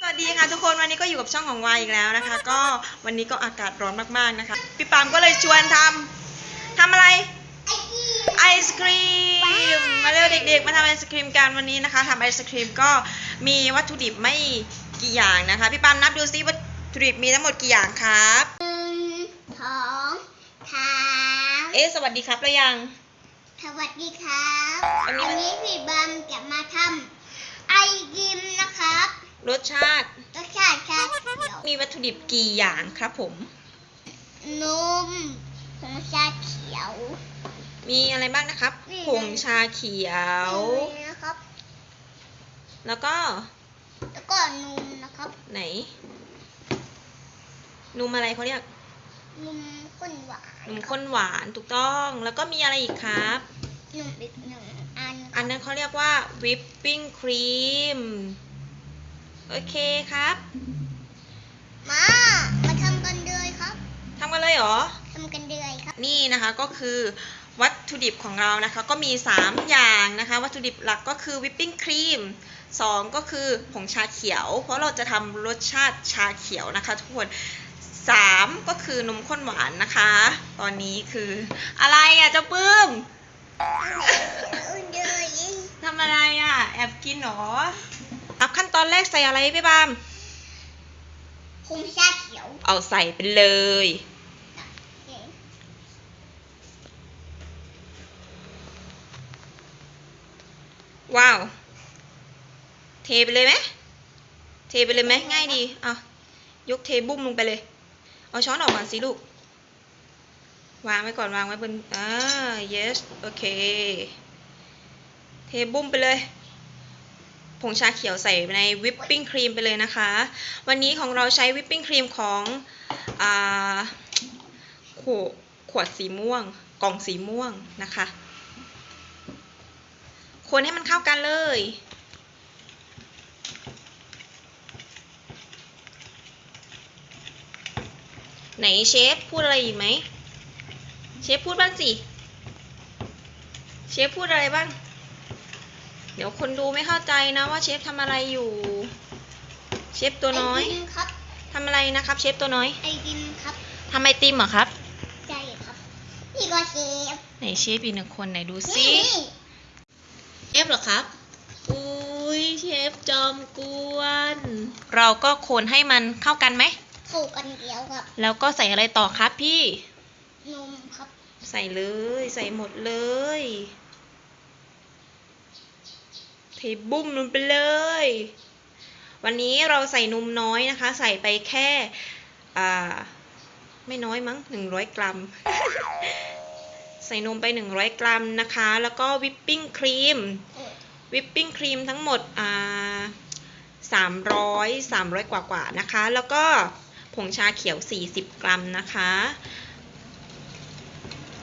สวัสดีค่ะทุกคนวันนี้ก็อยู่กับช่องของวายอีกแล้วนะคะ ก็วันนี้ก็อากาศร้อนมากๆนะคะพี่ปามก็เลยชวนทำทำอะไรไอศครีมมาเร็วเด็กๆ มาทำไอศครีมกันวันนี้นะคะทำไอศครีมก็มีวัตถุดิบไม่กี่อย่างนะคะพี่ปามนับดูซิวัตถุดิบมีทั้งหมดกี่อย่างครับหนึ่งสองสามเอ๊ะสวัสดีครับแล้วยัง สวัสดีครับ วันนี้อันนี้พี่บัมจะมาทำไอติมนะครับ รสชาติ รสชาติชาเขียวมีวัตถุดิบกี่อย่างครับผม นมผงชาเขียวมีอะไรบ้างนะครับนี่ผงชาเขียว นี่นะครับ แล้วก็แล้วก็นมนะครับไหนนมอะไรเขาเรียกนมข้นหวานนมข้นหวานถูกต้อง แล้วก็มีอะไรอีกครับ นมอีกหนึ่งอันอันนั้นเขาเรียกว่าวิปปิ้งครีม โอเคครับ มา มาทำกันเลยครับทำกันเลยเหรอ ทำกันเลยครับ นี่นะคะก็คือวัตถุดิบของเรานะคะก็มี 3 อย่างนะคะ วัตถุดิบหลักก็คือวิปปิ้งครีม2ก็คือผงชาเขียว เพราะเราจะทำรสชาติชาเขียวนะคะ ทุกคน 3 ก็คือนมข้นหวานนะคะ ตอนนี้คืออะไรอะเจ้าปื้มเลยทำอะไรอะ แอบกินเหรอ อับขั้นตอนแรกใส่อะไรพี่บามผงชาเขียว เอาใส่ไปเลย ว้าว เทไปเลยไหมเทไปเลยไหมง่ายดีเอายกเทบุ้มลงไปเลย เอาช้อนออกก่อนสิลูก วางไว้ก่อนวางไว้บนอ่า yes โอเค เทบุ้มไปเลย ผงชาเขียวใส่ในวิปปิ้งครีมไปเลยนะคะ วันนี้ของเราใช้วิปปิ้งครีมของอขวดขวดสีม่วง กล่องสีม่วงนะคะ คนให้มันเข้ากันเลยไหนเชฟพูดอะไรอีกไหมเชฟพูดบ้างสิ เชฟพูดอะไรบ้าง เดี๋ยวคนดูไม่เข้าใจนะว่าเชฟทำอะไรอยู่ เชฟตัวน้อยไอติมครับทำอะไรนะครับ เชฟตัวน้อยไอติมครับทำไอติมเหรอครับ ใช่ครับนี่ก็เชฟไหนเชฟอีกหนึ่งคนไหนดูซินี่เชฟเหรอครับ อุ้ยเชฟจอมกวน เราก็คนให้มันเข้ากันไหม เข้ากันเดียวครับแล้วก็ใส่อะไรต่อครับพี่ นมครับ ใส่เลย ใส่หมดเลย เทบุ้มลงไปเลย วันนี้เราใส่นมน้อยนะคะ ใส่ไปแค่อ่าไม่น้อยมั้งหนึ่งร้อยกรัม ใส่นมไป 100 กรัมนะคะ แล้วก็วิปปิ้งครีม วิปปิ้งครีมทั้งหมดอ่าสามร้อยสามร้อยกว่ากว่านะคะ แล้วก็ผงชาเขียว 40 กรัมนะคะ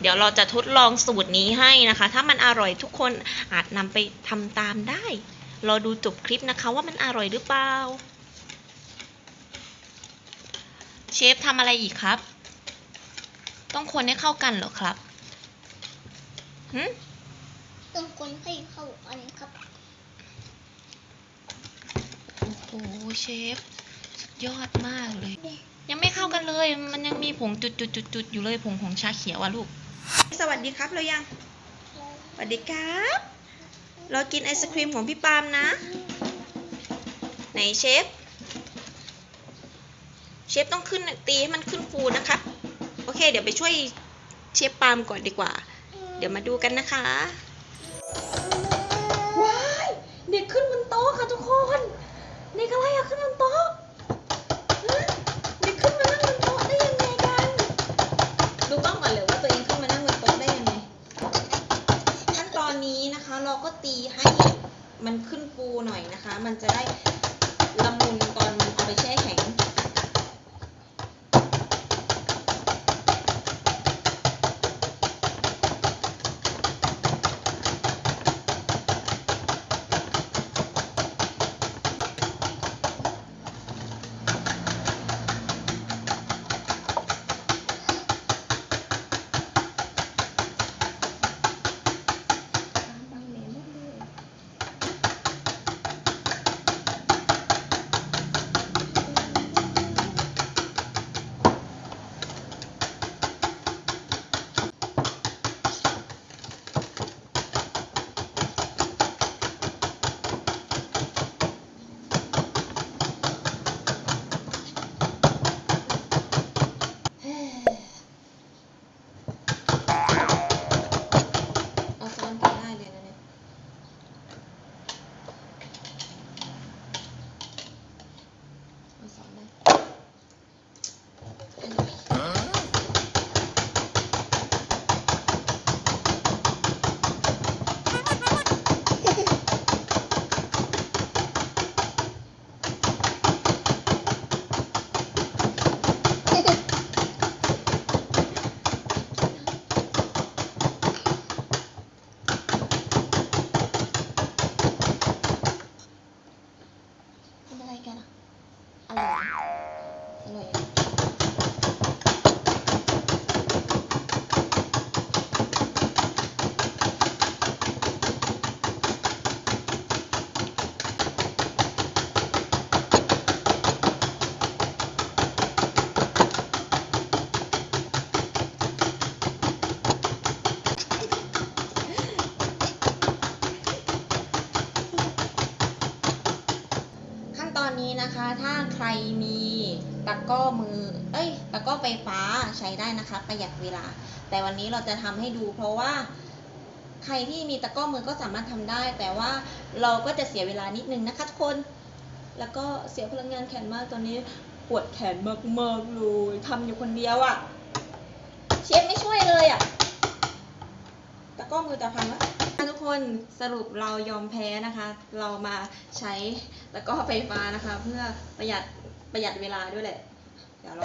เดี๋ยวเราจะทดลองสูตรนี้ให้นะคะ ถ้ามันอร่อยทุกคนอาจนำไปทำตามได้ รอดูจบคลิปนะคะว่ามันอร่อยหรือเปล่า เชฟทำอะไรอีกครับ ต้องคนให้เข้ากันเหรอครับหืมต้องคนให้เข้ากันครับโอ้โหเชฟสุดยอดมากเลยยังไม่เข้ากันเลย มันยังมีผงจุดๆๆๆอยู่เลยผงของชาเขียวอะลูก สวัสดีครับเรายัง สวัสดีครับ เรากินไอศครีมของพี่ปาล์มนะ ไหนเชฟ เชฟต้องขึ้นตีให้มันขึ้นฟูนะครับ โอเค เดี๋ยวไปช่วยเชฟปาล์มก่อนดีกว่า เดี๋ยวมาดูกันนะคะ ว้าย เด็กขึ้นบนโต๊ะค่ะทุกคน เด็กอะไรอะขึ้นบนโต๊ะฮะเด็กขึ้นมานั่งบนโต๊ะได้ยังไงกัน ดูกล้องก่อนเลยว่าตัวเองขึ้นมานั่งบนโต๊ะได้ยังไง ขั้นตอนนี้นะคะเราก็ ตีให้มันขึ้นฟูหน่อยนะคะ มันจะได้ละมุนตอนเอาไปแช่ นะคะ ประหยัดเวลา แต่วันนี้เราจะทำให้ดู เพราะว่าใครที่มีตะก้อมือก็สามารถทำได้ แต่ว่าเราก็จะเสียเวลานิดนึงนะคะทุกคน แล้วก็เสียพลังงานแขนมากตอนนี้ปวดแขนมากๆเลยทำอยู่คนเดียวอะ่ะเชฟไม่ช่วยเลยอะ่ะตะก้อมือจะพังแล้วทุกคนสรุปเรายอมแพ้นะคะ เรามาใช้ตะก้อไฟฟ้านะคะ เพื่อประหยัดประหยัดเวลาด้วยแหละ เดี๋ยวเรา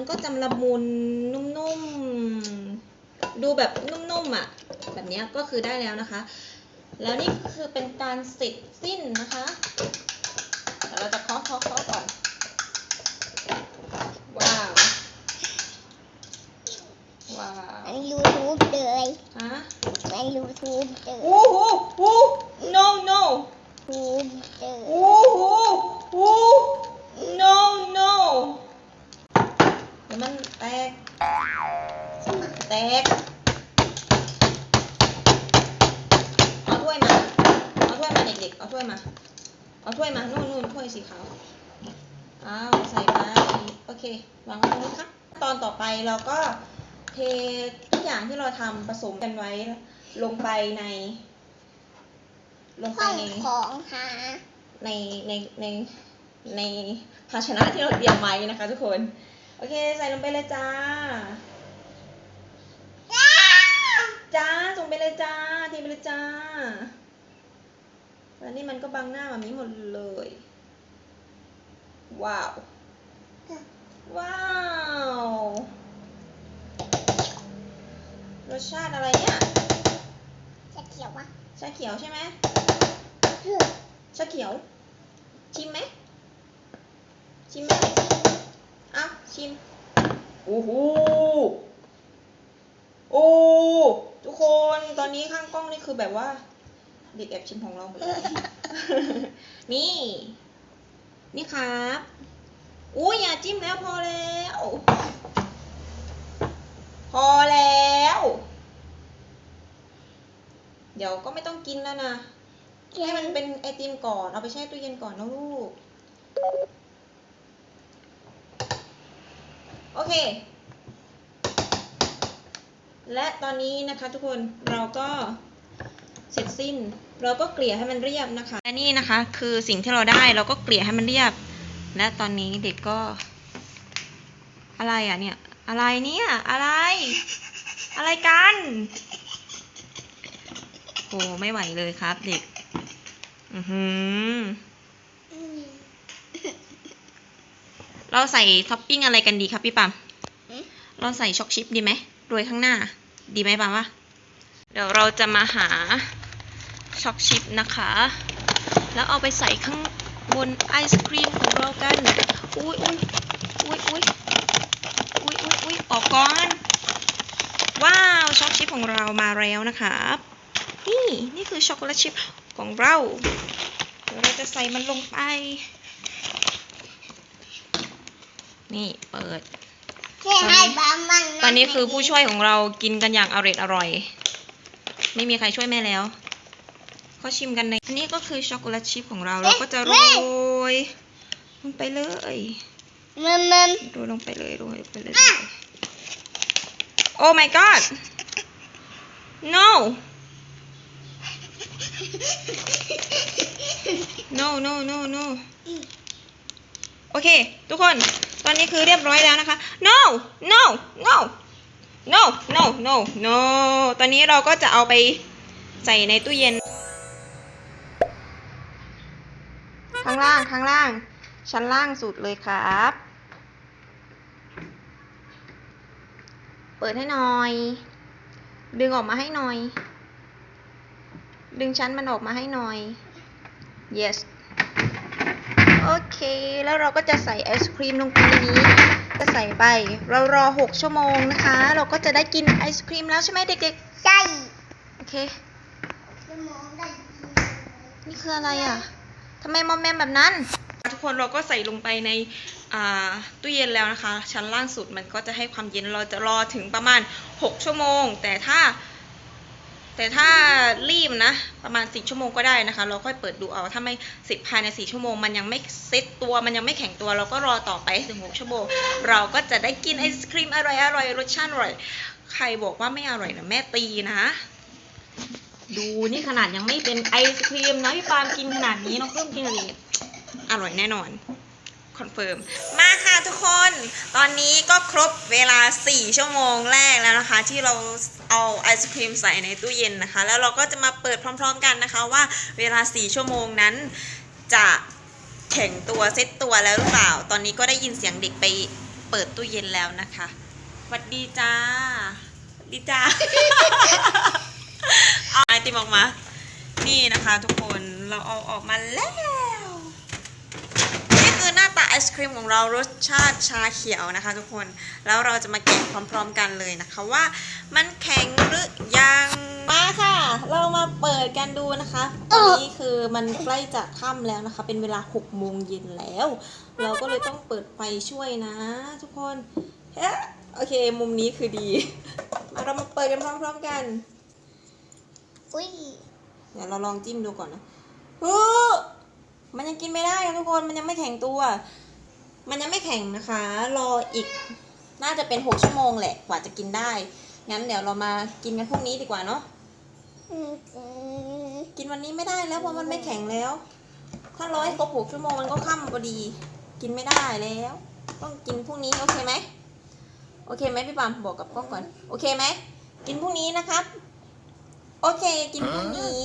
มันก็จะละมุนนุ่มๆ ดูแบบนุ่มๆอะ แบบเนี้ยก็คือได้แล้วนะคะ แล้วนี่คือเป็นการเสร็จสิ้นนะคะเดี๋ยวเราจะเคาะเคาะเคาะก่อน ว้าว ว้าวในยูทูบเลยฮะในยูทูบเลยโอ้โหโอ้ no no ทูบเลยโอ้โหโอ้ no no เดี๋ยว มันแตก แตก เอาถ้วยมา เอาถ้วยมาเด็กๆ เอาถ้วยมา เอาถ้วยมา นู่นนู่นถ้วยสีขาว อ้าว ใส่ไป โอเควางไว้ตรงนี้ครับตอนต่อไปเราก็เททุกอย่างที่เราทำผสมกันไว้ลงไปใน ลงไปห้องในของหาในในในในภาชนะที่เราเตรียมไว้นะคะทุกคน โอเค ใส่ลงไปเลยจ้า จ้าส่งไปเลยจ้าเทไปเลยจ้าแล้วนี่มันก็บังหน้าแบบนี้หมดเลย ว้าว ว้าว รสชาติอะไรเนี่ยจะเขียววะชาเขียวใช่ไหมชาเขียว ชิมไหมชิมไหมอะ ชิมโอ้โหโอ้ทุกคนตอนนี้ข้างกล้องนี่คือแบบว่า เด็กแอบชิมของเราหมดเลยนี่ นี่ครับอุ้ยอย่าจิ้มแล้วพอแล้ว พอแล้ว เดี๋ยวก็ไม่ต้องกินแล้วนะให้มันเป็นไอติมก่อน เอาไปแช่ตู้เย็นก่อนนะลูก โอเค และตอนนี้นะคะทุกคนเราก็เสร็จสิ้น เราก็เกลี่ยให้มันเรียบนะคะและนี่นะคะ คือสิ่งที่เราได้เราก็เกลี่ยให้มันเรียบ และตอนนี้เด็กก็ อะไรอะเนี่ย อะไรเนี่ยอะไร อะไรกันโอ้ไม่ไหวเลยครับเด็ก อือหือ เราใส่ท็อปปิ้งอะไรกันดีครับพี่ปั๊มอืมเราใส่ช็อกชิปดีไหมโรยข้างหน้า ดีไหมปั๊มวะเดี๋ยวเราจะมาหาช็อกชิปนะคะ แล้วเอาไปใส่ข้างบนไอศครีมของเรากัน อุ้ยอุ้ยอุ้ยอุ้ยอุ้ยอุ้ยอุ้ยออกก่อน ว้าวช็อกชิปของเรามาแล้วนะครับนี่นี่คือช็อกโกแลตชิพของเรา เดี๋ยวเราจะใส่มันลงไป นี่เปิดแค่ให้บางมันตอนนี้คือผู้ช่วยของเรากินกันอย่างอร่อยอร่อย ไม่มีใครช่วยแม่แล้วเขาชิมกันในอันนี้ก็คือช็อกโกแลตชิพของเราเราก็จะโรยลงไปเลยมันมันโรยลงไปเลยโรยไปเลยโอ้ my god no no no no no โอเค ทุกคนต อนนี้คือเรียบร้อยแล้วนะคะ no no no no no no no ตอนนี้เราก็จะเอาไปใส่ในตู้เย็น ข้างล่างข้างล่าง ชั้นล่างสุดเลยครับ เปิดให้หน่อย ดึงออกมาให้หน่อย ดึงชั้นมันออกมาให้หน่อย yes โอเค แล้วเราก็จะใส่ไอศครีมลงไปในนี้ก็ใส่ไป เรารอ 6 ชั่วโมงนะคะ เราก็จะได้กินไอศครีมแล้วใช่ไหมเด็กใช่ๆโอเคสมองได้นี่คืออะไรอะทำไมมอมแมมแบบนั้น ทุกคนเราก็ใส่ลงไปในอ่าตู้เย็นแล้วนะคะ ชั้นล่างสุดมันก็จะให้ความเย็นเราจะรอถึงประมาณ 6 ชั่วโมง แต่ถ้า แต่ถ้ารีบนะ ประมาณ 4 ชั่วโมงก็ได้นะคะ เราค่อยเปิดดูเอา ถ้าไม่สิบภายใน 4 ชั่วโมง มันยังไม่เซ็ตตัว มันยังไม่แข็งตัว เราก็รอต่อไปถึง 6 ชั่วโมง เราก็จะได้กินไอศครีมอร่อยอร่อยรสชาติอร่อย ใครบอกว่าไม่อร่อยนะแม่ตีนะ ดูนี่ขนาดยังไม่เป็นไอศครีมนะพี่ปาล์มกินขนาดนี้น้องเพิ่มกินอะไรอย่างเงี้ยอร่อยแน่นอน คอนเฟิร์มมาค่ะทุกคน ตอนนี้ก็ครบเวลา 4 ชั่วโมงแรกแล้วนะคะ ที่เราเอาไอศครีมใส่ในตู้เย็นนะคะ แล้วเราก็จะมาเปิดพร้อม ๆ กันนะคะว่าเวลา 4 ชั่วโมงนั้น จะแข็งตัวเซ็ตตัวแล้วหรือเปล่า ตอนนี้ก็ได้ยินเสียงเด็กไปเปิดตู้เย็นแล้วนะคะหวัดดีจ้าหวัดดีจ้าเอาไอติมออกมา นี่นะคะทุกคนเราเอาออกมาแล้ว ไอศครีมของเรารสชาติชาเขียวนะคะ ทุกคน แล้วเราจะมาแกะพร้อมๆกันเลยนะคะว่ามันแข็งหรือยังมาค่ะ เรามาเปิดกันดูนะคะตอนนี้คือมันใกล้จะค่ำแล้วนะคะ เป็นเวลา6โมงเย็นแล้ว เราก็เลยต้องเปิดไฟช่วยนะ ทุกคนเฮ้โอเค มุมนี้คือดี มาเรามาเปิดกันพร้อมๆกัน อุ้ย เดี๋ยวเราลองจิ้มดูก่อนนะเฮ้อ มันยังกินไม่ได้นะทุกคนมันยังไม่แข็งตัว มันยังไม่แข็งนะคะ รออีกน่าจะเป็นหกชั่วโมงแหละกว่าจะกินได้ งั้นเดี๋ยวเรามากินกันพรุ่งนี้ดีกว่าเนาะอืมอืมกินวันนี้ไม่ได้แล้วเพราะมันไม่แข็งแล้ว ถ้ารอให้ครบหกชั่วโมงมันก็ค่ำพอดี กินไม่ได้แล้ว ต้องกินพรุ่งนี้โอเคไหมโอเคไหมพี่ปามบอกกับกล้องก่อน โอเคไหม กินพรุ่งนี้นะครับ โอเค กินพรุ่งนี้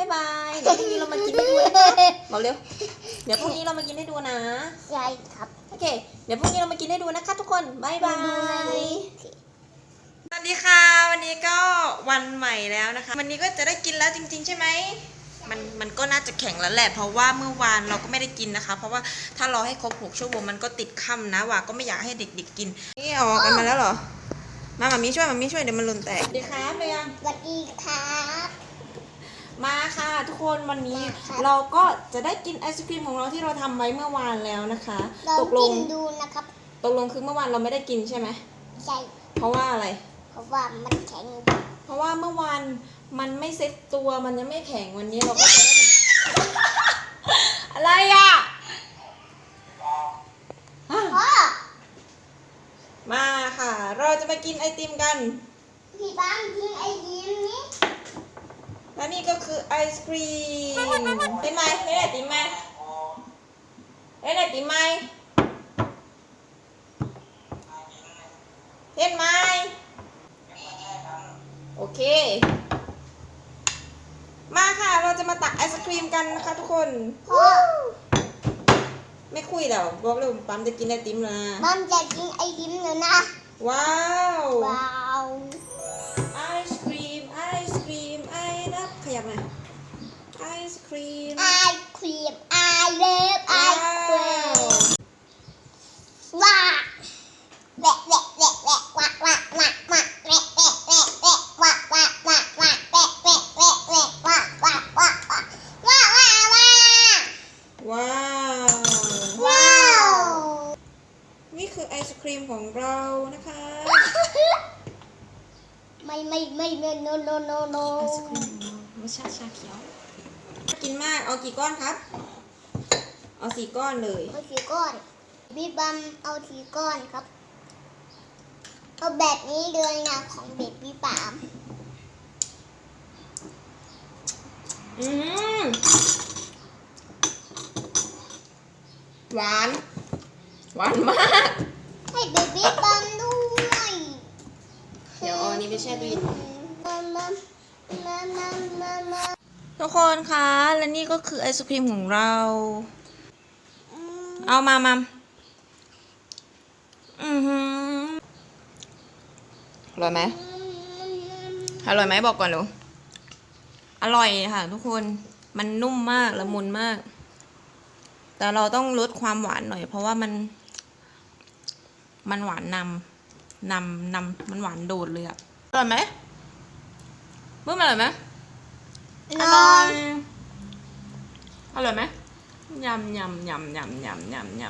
บ๊ายบายเดี๋ยวพรุ่งนี้เรามากินให้ดูนะคะบอกเร็ว เดี๋ยวพรุ่งนี้เรามากินให้ดูนะ ใช่ครับโอเค เดี๋ยวพรุ่งนี้เรามากินให้ดูนะคะทุกคนบ๊ายบาดูในยนี้สวัสดีค่ะ วันนี้ก็วันใหม่แล้วนะคะ วันนี้ก็จะได้กินแล้วจริง ๆ ใช่ไหมมันมันก็น่าจะแข็งแล้วแหละ เพราะว่าเมื่อวานเราก็ไม่ได้กินนะคะ เพราะว่าถ้ารอให้ครบหกชั่วโมงมันก็ติดค่ำนะว่าก็ไม่อยากให้เด็กๆกิน นี่เอาออกกันมาแล้วเหรอ มามามีช่วยมามีช่วยเดี๋ยวมันหล่นแตกดีครับเลยยัง สวัสดีครับ มาค่ะ ทุกคนวันนี้มาค่ะ เราก็จะได้กินไอศครีมของเราที่เราทำไว้เมื่อวานแล้วนะคะลองตกลกิงนดูนะครับตกลงคือเมื่อวานเราไม่ได้กินใช่ไหมใช่เพราะว่าอะไร เพราะว่ามันแข็งเพราะว่าเมื่อวานมันไม่เซ็ตตัวมันยังไม่แข็งวันนี้เราก็จะได้มาอะไรอะฮะพ่อมาค่ะ เราจะมากินไอติมกัน พี่บ้านกินไอยิ้มนี่ และนี่ก็คือไอศครีมเห็นไหมเห็นไอติมไหมเห็นไอติมไหมเห็นไหมโอเค มาค่ะเราจะมาตักไอศครีมกันนะคะทุกคนพ่อไม่คุยแล้วบอกเลยปั๊มจะกินไอติมแล้วนะบ้านจะกินไอยิ้มเลยนะ ว้าว ครีม ไอครีมไอเลิฟไอว้าครีวมว้าแหวะแหวะแหวะแหวะวะวะวะวะแหวะแหวะแหวะแหวะวะวะวะวะแหวะแหวะแหวะแหวะวะวะวะวะวะวะวะว้าว ว้าวนี่คือไอศครีมของเรานะคะ ไม่ไม่ไม่ไม่ no no no no ไอศครีมของเรารสชาติชาเขียว กินมาก เอากี่ก้อนครับ เอาสี่ก้อนเลย เอาสีก้อนบีบัมเอาสีก้อนครับ เอาแบบนี้เลยนะของเด็กพี่ปามอืมหวาน หวานมาก ให้เด็กพี่บัมด้วยเดี๋ยวเอาอันนี้ไปแช่ตู้เย็น มามามามามามา ทุกคนคะ และนี่ก็คือไอศครีมของเรา เอามามาอือหืออร่อยไหมอร่อยไหมบอกก่อนเร็วอร่อยค่ะ ทุกคน มันนุ่มมากละมุนมาก แต่เราต้องลดความหวานหน่อย เพราะว่ามัน มันหวานนำนำนำมันหวานโดดเลยอะอร่อยไหมเมื่อมันอร่อยไหม อร่อยอร่อยไหมยำยำยำยำยำยำย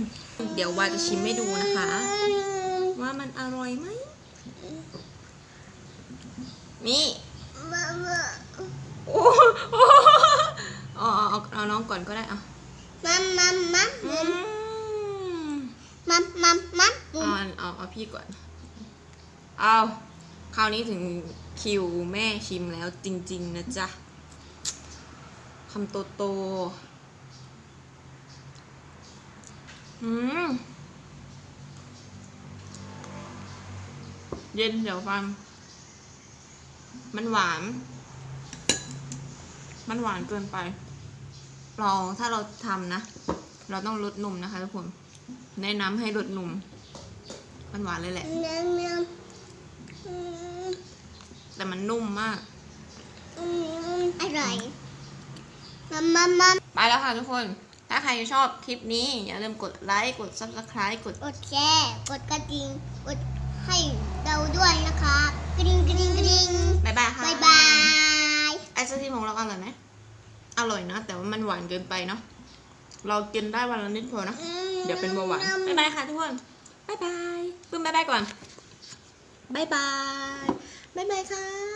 ำ เดี๋ยววาจะชิมให้ดูนะคะ ว่ามันอร่อยไหม นี่มามาโอ้เอาเอาเอาเอาน้องก่อนก็ได้เอามามามาอืมมามามาเอาเอาเอาพี่ก่อน เอาคราวนี้ถึง คิวแม่ชิมแล้วจริง ๆ นะจ๊ะคำโตโตอืมเย็นเดี๋ยวฟัง มันหวาน มันหวานเกินไป เราถ้าเราทำนะ เราต้องลดนมนะคะทุกคน แนะนำให้ลดนม มันหวานเลยแหละ แต่มันนุ่มมาก อืมอร่อยมามามาไปแล้วค่ะทุกคน ถ้าใครชอบคลิปนี้ อย่าลืมกดไลค์ กด subscribe กด กดแชร์กดกระดิ่งกดให้เราด้วยนะคะกระดิ่งกระดิ่งกระดิ่งบ๊ายบายค่ะบายบายไอศครีมของเราอร่อยไหมอร่อยนะ แต่ว่ามันหวานเกินไปเนาะ เรากินได้วันละนิดพอเนอะเดี๋ยวเป็นเบาหวาน บ๊ายบายค่ะทุกคน บ๊ายบายปึ้มบ๊ายบายก่อน บ๊ายบาย บ๊ายบายค่ะ